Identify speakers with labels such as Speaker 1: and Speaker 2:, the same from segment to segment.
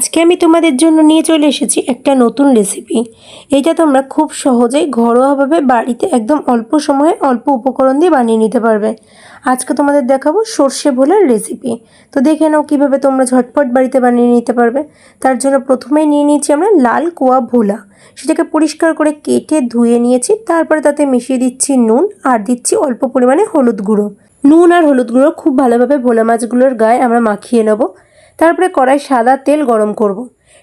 Speaker 1: আজকে আমি তোমাদের জন্য নিয়ে চলে এসেছি একটা নতুন রেসিপি এটা তোমরা খুব সহজেই ঘরোয়াভাবে বাড়িতে একদম অল্প সময়ে অল্প উপকরণ দিয়ে বানিয়ে নিতে পারবে। আজকে তোমাদের দেখাবো সর্ষে ভোলার রেসিপি তো দেখে নাও কীভাবে তোমরা ঝটপট বাড়িতে বানিয়ে নিতে পারবে। তার জন্য প্রথমেই নিয়ে নিয়েছি আমরা লাল কোয়া ভোলা। সেটাকে পরিষ্কার করে কেটে ধুয়ে নিয়েছি। তারপরে তাতে মিশিয়ে দিচ্ছি নুন আর দিচ্ছি অল্প পরিমাণে হলুদ গুঁড়ো। নুন আর হলুদ গুঁড়ো খুব ভালোভাবে ভোলা মাছগুলোর গায়ে আমরা মাখিয়ে নেব। তারপরে কড়াই সাদা তেল গরম করব।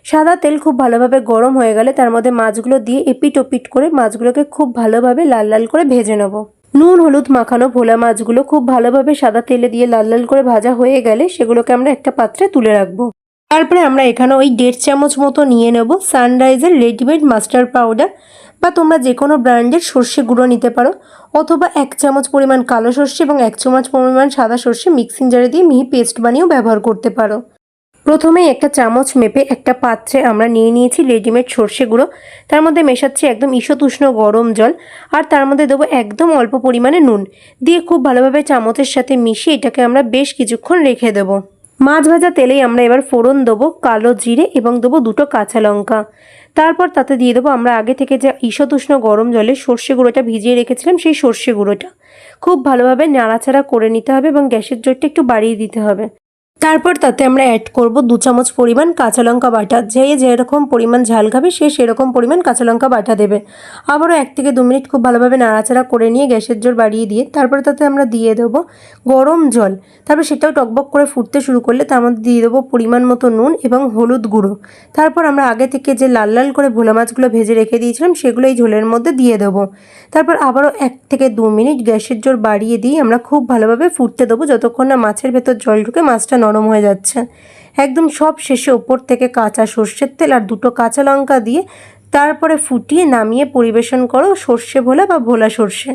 Speaker 1: সাদা তেল খুব ভালোভাবে গরম হয়ে গেলে তার মধ্যে মাছগুলো দিয়ে এপিট ওপিট করে মাছগুলোকে খুব ভালোভাবে লাল লাল করে ভেজে নেব। নুন, হলুদ মাখানো ভোলা মাছগুলো খুব ভালোভাবে সাদা তেলে দিয়ে লাল লাল করে ভাজা হয়ে গেলে সেগুলোকে আমরা একটা পাত্রে তুলে রাখব। তারপরে আমরা এখানে ওই দেড় চামচ মতো নিয়ে নেব সানরাইজের রেডিমেড মাস্টার পাউডার বা তোমরা যে কোনো ব্র্যান্ডের সর্ষে গুঁড়ো নিতে পারো অথবা এক চামচ পরিমাণ কালো সর্ষে এবং এক চামচ পরিমাণ সাদা সর্ষে মিক্সিং জারে দিয়ে মিহি পেস্ট বানিয়েও ব্যবহার করতে পারো। প্রথমেই একটা চামচ মেপে একটা পাত্রে আমরা নিয়ে নিয়েছি রেডিমেড সর্ষে গুঁড়ো। তার মধ্যে মেশাচ্ছি একদম ঈষতুষ্ণ গরম জল আর তার মধ্যে দেবো একদম অল্প পরিমাণে নুন। দিয়ে খুব ভালোভাবে চামচের সাথে মিশিয়ে এটাকে আমরা বেশ কিছুক্ষণ রেখে দেবো। মাছ ভাজা তেলেই আমরা এবার ফোড়ন দেবো কালো জিরে এবং দেবো দুটো কাঁচা লঙ্কা। তারপর তাতে দিয়ে দেবো আমরা আগে থেকে যে ঈষতুষ্ণ গরম জলে সর্ষে গুঁড়োটা ভিজিয়ে রেখেছিলাম সেই সর্ষে গুঁড়োটা। খুব ভালোভাবে নাড়াচাড়া করে নিতে হবে এবং গ্যাসের জোরটা একটু বাড়িয়ে দিতে হবে। তারপর তাতে আমরা অ্যাড করব দু চামচ পরিমাণ কাঁচা লঙ্কা বাটা। যে যেরকম পরিমাণ ঝাল খাবে, সে সেরকম পরিমাণ কাঁচা লঙ্কা বাটা দেবে। আবারও এক থেকে দু মিনিট খুব ভালোভাবে নাড়াচাড়া করে নিয়ে গ্যাসের জোর বাড়িয়ে দিয়ে তারপরে তাতে আমরা দিয়ে দেবো গরম জল। তারপর সেটাও টকবক করে ফুটতে শুরু করলে তার মধ্যে দিয়ে দেবো পরিমাণ মতো নুন এবং হলুদ গুঁড়ো। তারপর আমরা আগে থেকে যে লাল লাল করে ভোলা মাছগুলো ভেজে রেখে দিয়েছিলাম, সেগুলো এই ঝোলের মধ্যে দিয়ে দেবো। তারপর আবারও এক থেকে দু মিনিট গ্যাসের জোর বাড়িয়ে দিয়ে আমরা খুব ভালোভাবে ফুটতে দেবো, যতক্ষণ না মাছের ভেতর জল ঢুকে মাছটা নরম হয়ে যাচ্ছে। একদম সব শেষে ওপর থেকে কাঁচা সর্ষের তেল আর দুটো কাঁচা লঙ্কা দিয়ে তারপরে ফুটিয়ে নামিয়ে পরিবেশন করো সর্ষে ভোলা বা ভোলা সর্ষে।